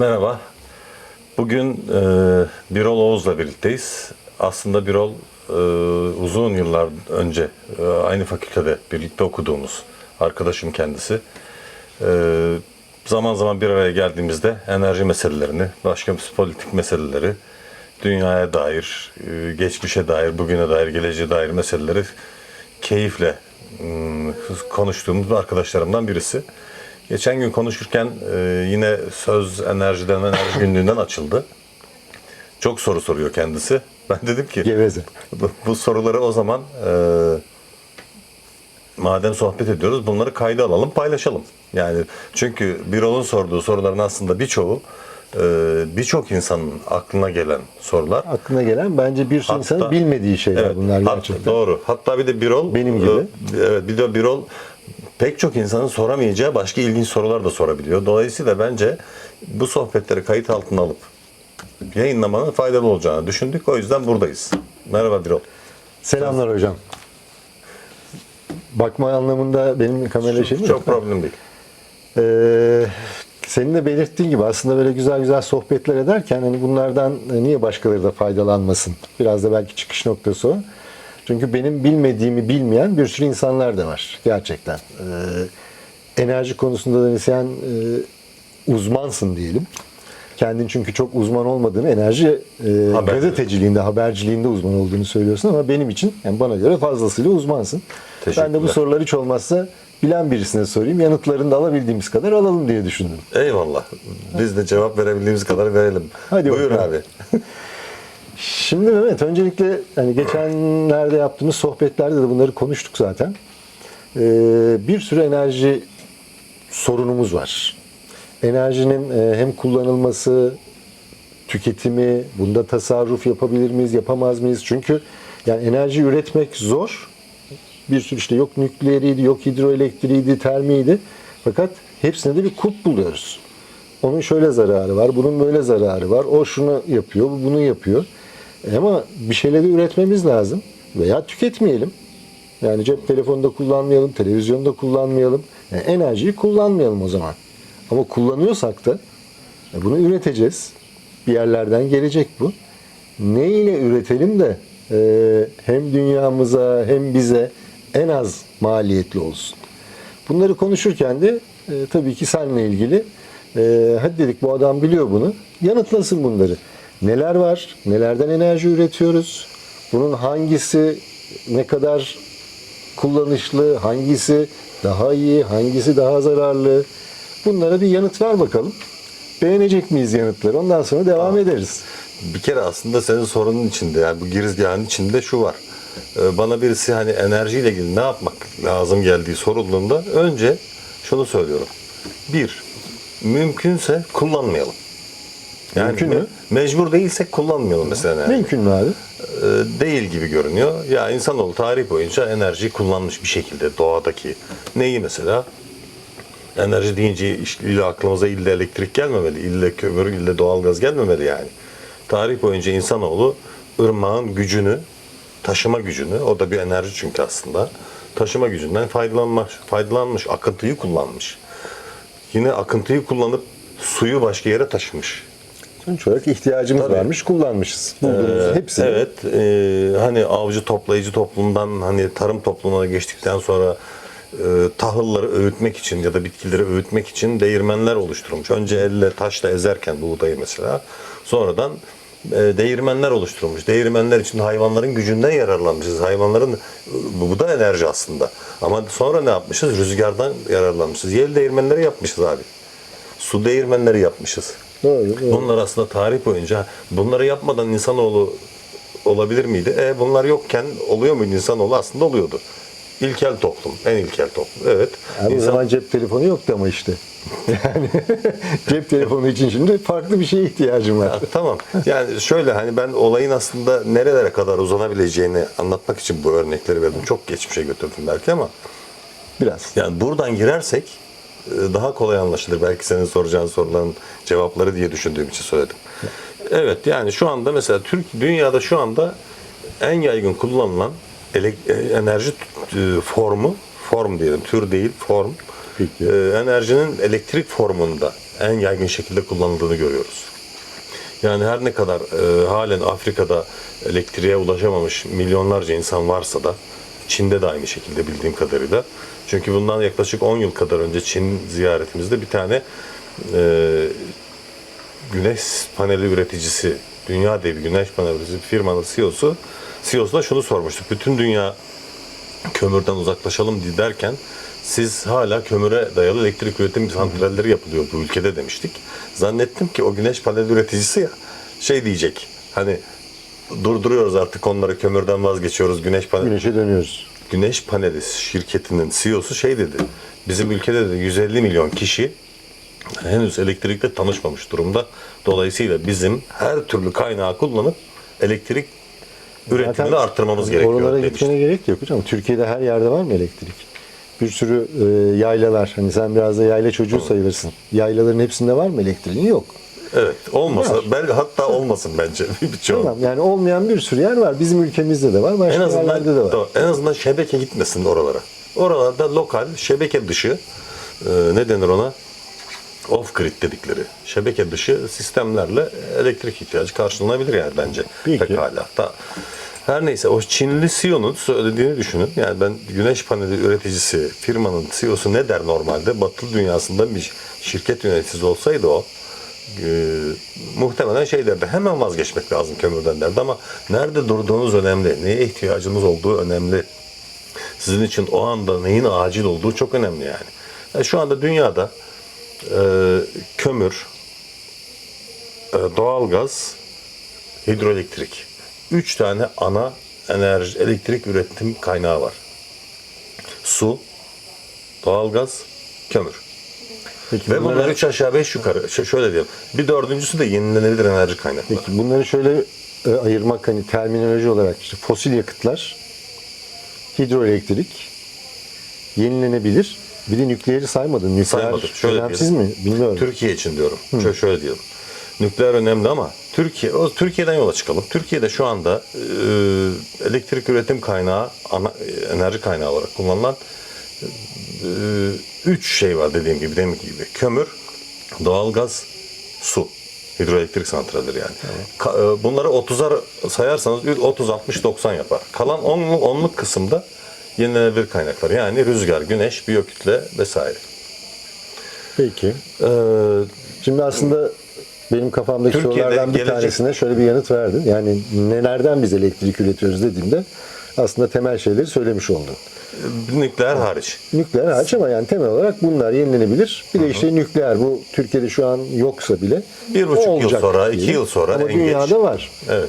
Merhaba. Bugün e, Birol Oğuz'la birlikteyiz. Aslında Birol e, uzun yıllar önce e, aynı fakültede birlikte okuduğumuz arkadaşım kendisi. E, zaman zaman bir araya geldiğimizde enerji meselelerini, başka politik meseleleri, dünyaya dair, e, geçmişe dair, bugüne dair, geleceğe dair meseleleri keyifle mm, konuştuğumuz arkadaşlarımdan birisi. Geçen gün konuşurken e, yine söz enerjiden, enerji günlüğünden açıldı. Çok soru soruyor kendisi. Ben dedim ki Geveze. bu, bu soruları o zaman e, madem sohbet ediyoruz bunları kayda alalım, paylaşalım. Yani çünkü Birol'un sorduğu soruların aslında birçoğu e, birçok insanın aklına gelen sorular. Aklına gelen bence bir sürü Hatta- insanın bilmediği şeyler bunlar gerçekten. doğru. Hatta bir de Birol Benim gibi. e, Evet, bir de Birol pek çok insanın soramayacağı başka ilginç sorular da sorabiliyor. Dolayısıyla bence bu sohbetleri kayıt altına alıp yayınlamanın faydalı olacağını düşündük. O yüzden buradayız. Merhaba Birol. Selamlar hocam. Bakma anlamında benim kamera şeyim Çok yok. problem değil. Ee, senin de belirttiğin gibi aslında böyle güzel güzel sohbetler ederken hani bunlardan niye başkaları da faydalanmasın? Biraz da belki çıkış noktası o. Çünkü benim bilmediğimi bilmeyen bir sürü insanlar da var gerçekten. Ee, enerji konusunda da sen e, uzmansın diyelim. Kendin çünkü çok uzman olmadığını enerji e, Haber. gazeteciliğinde, haberciliğinde uzman olduğunu söylüyorsun ama benim için yani bana göre fazlasıyla uzmansın. Ben de bu sorular hiç olmazsa bilen birisine sorayım. Yanıtlarını da alabildiğimiz kadar alalım diye düşündüm. Eyvallah. Biz de cevap verebildiğimiz kadar verelim. Hadi Buyur bakalım. abi. Şimdi Mehmet öncelikle hani geçenlerde yaptığımız sohbetlerde de bunları konuştuk zaten. Ee, bir sürü enerji sorunumuz var. Enerjinin e, hem kullanılması, tüketimi, bunda tasarruf yapabilir miyiz, yapamaz mıyız? Çünkü yani enerji üretmek zor. Bir sürü işte yok nükleeriydi, yok hidroelektriğiydi, termiydi. Fakat hepsine de bir kulp buluyoruz. Onun şöyle zararı var, bunun böyle zararı var. O şunu yapıyor, bu bunu yapıyor. E Ama bir şeyleri üretmemiz lazım veya tüketmeyelim. Yani cep telefonunda kullanmayalım, televizyonda kullanmayalım. Yani enerjiyi kullanmayalım o zaman. Ama kullanıyorsak da e, bunu üreteceğiz. Bir yerlerden gelecek bu. Ne ile üretelim de e, hem dünyamıza hem bize en az maliyetli olsun. Bunları konuşurken de e, tabii ki seninle ilgili e, hadi dedik bu adam biliyor bunu. Yanıtlasın bunları. Neler var? Nelerden enerji üretiyoruz? Bunun hangisi ne kadar kullanışlı, hangisi daha iyi, hangisi daha zararlı? Bunlara bir yanıt ver bakalım. Beğenecek miyiz yanıtları? Ondan sonra devam ederiz. Bir kere aslında senin sorunun içinde yani bu girizgahın içinde şu var. Ee, Bana birisi hani enerjiyle ilgili ne yapmak lazım geldiği sorulduğunda önce şunu söylüyorum. Bir, mümkünse kullanmayalım. Yani Mümkün mü? me- Mecbur değilsek kullanmayalım mesela. enerjiyi. Mümkün mü abi? Ee, değil gibi görünüyor. Ya insanoğlu tarih boyunca enerjiyi kullanmış bir şekilde doğadaki. Neyi mesela? Enerji deyince illa aklımıza illa elektrik gelmemeli, illa kömür, illa doğalgaz gelmemeli yani. Tarih boyunca insanoğlu ırmağın gücünü, taşıma gücünü, o da bir enerji çünkü aslında, taşıma gücünden faydalanmış, faydalanmış, akıntıyı kullanmış. Yine akıntıyı kullanıp suyu başka yere taşımış. Sonuç olarak ihtiyacımız Tabii. varmış, kullanmışız. Bulduğumuz hepsini. Evet, e, hani avcı toplayıcı toplumdan hani tarım toplumuna geçtikten sonra e, tahılları öğütmek için ya da bitkileri öğütmek için değirmenler oluşturulmuş. Önce elle taşla ezerken buğdayı mesela. Sonradan e, değirmenler oluşturulmuş. Değirmenler için hayvanların gücünden yararlanmışız. Hayvanların bu da enerji aslında. Ama sonra ne yapmışız? Rüzgardan yararlanmışız. Yel değirmenleri yapmışız abi. Su değirmenleri yapmışız. Doğru, doğru. Bunlar aslında tarih boyunca bunları yapmadan insanoğlu olabilir miydi? E bunlar yokken oluyor muydu insanoğlu? Aslında oluyordu. İlkel toplum, en ilkel toplum. Evet. O İnsan- zaman cep telefonu yoktu ama işte. Yani cep telefonu için şimdi farklı bir şeye ihtiyacım var. Ya, tamam. Yani şöyle hani ben olayın aslında nerelere kadar uzanabileceğini anlatmak için bu örnekleri verdim. Çok geçmişe götürdüm belki ama Biraz. yani buradan girersek daha kolay anlaşılır. Belki senin soracağın soruların cevapları diye düşündüğüm için söyledim. Evet yani şu anda mesela Türk dünyada şu anda en yaygın kullanılan e, enerji e, formu form diyelim tür değil form Peki. e, enerjinin elektrik formunda en yaygın şekilde kullanıldığını görüyoruz. Yani her ne kadar e, halen Afrika'da elektriğe ulaşamamış milyonlarca insan varsa da Çin'de de aynı şekilde bildiğim kadarıyla. Çünkü bundan yaklaşık 10 yıl kadar önce Çin ziyaretimizde bir tane e, güneş paneli üreticisi, dünya devi güneş paneli üreticisi firmanın CEO'su, CEO'suna şunu sormuştuk. Bütün dünya kömürden uzaklaşalım derken siz hala kömüre dayalı elektrik üretim santralleri yapılıyor bu ülkede demiştik. Zannettim ki o güneş paneli üreticisi ya şey diyecek. Hani durduruyoruz artık onları kömürden vazgeçiyoruz güneş paneli. Güneşe dönüyoruz. Güneş paneli şirketinin CEO'su şey dedi. Bizim ülkede de 150 milyon kişi henüz elektrikle tanışmamış durumda. Dolayısıyla bizim her türlü kaynağı kullanıp elektrik üretimini arttırmamız gerekiyor Oralara demişti. gitmene gerek yok hocam. Türkiye'de her yerde var mı elektrik? Bir sürü e, yaylalar. Hani sen biraz da yayla çocuğu sayılırsın. Yaylaların hepsinde var mı elektriğin? Yok. Evet olmasa Var. belki hatta olmasın bence birçoğu. Tamam. Yani olmayan bir sürü yer var. Bizim ülkemizde de var. Başka En azından yerlerde de var. Doğru. en azından şebeke gitmesin oralara. Oralarda lokal şebeke dışı e, ne denir ona? Off grid dedikleri şebeke dışı sistemlerle elektrik ihtiyacı karşılanabilir yani bence. Peki. Pekala. Da, her neyse o Çinli CEO'nun söylediğini düşünün. Yani ben güneş paneli üreticisi firmanın CEO'su ne der normalde? Batı dünyasında bir şirket yöneticisi olsaydı o e, muhtemelen şey derdi. Hemen vazgeçmek lazım kömürden derdi ama nerede durduğunuz önemli. Neye ihtiyacınız olduğu önemli. Sizin için o anda neyin acil olduğu çok önemli yani. Yani şu anda dünyada e, kömür, e, doğalgaz, hidroelektrik. Üç tane ana enerji, elektrik üretim kaynağı var. Su, doğalgaz, kömür. Peki, Ve bunlar üç aşağı beş yukarı. Ş- şöyle diyelim. Bir dördüncüsü de yenilenebilir enerji kaynakları. peki bunları şöyle e, ayırmak hani terminoloji olarak işte fosil yakıtlar, hidroelektrik, yenilenebilir. Bir de nükleeri saymadın. Nükleer Saymadık. Şöyle önemsiz diyelim. mi? Bilmiyorum. Türkiye için diyorum. Şöyle, şöyle diyelim. Nükleer önemli ama Türkiye, o Türkiye'den yola çıkalım. Türkiye'de şu anda e, elektrik üretim kaynağı, ana, e, enerji kaynağı olarak kullanılan üç şey var dediğim gibi, demin gibi. Kömür, doğalgaz, su. Hidroelektrik santralleri yani. Ka- e, bunları 30'ar sayarsanız 30, 60, 90 yapar. Kalan 10, 10'luk kısımda yenilenebilir kaynaklar. Yani rüzgar, güneş, biyokütle vesaire. Peki. Ee, Şimdi aslında benim kafamdaki Türkiye'de sorulardan bir gelecek- tanesine şöyle bir yanıt verdin. Yani nelerden biz elektrik üretiyoruz dediğimde aslında temel şeyleri söylemiş oldun. nükleer hariç. Nükleer hariç ama yani temel olarak bunlar yenilenebilir. Bir de işte nükleer bu Türkiye'de şu an yoksa bile Bir buçuk yıl olacak sonra, iki diyelim. yıl sonra ama en geç. dünyada var. Evet.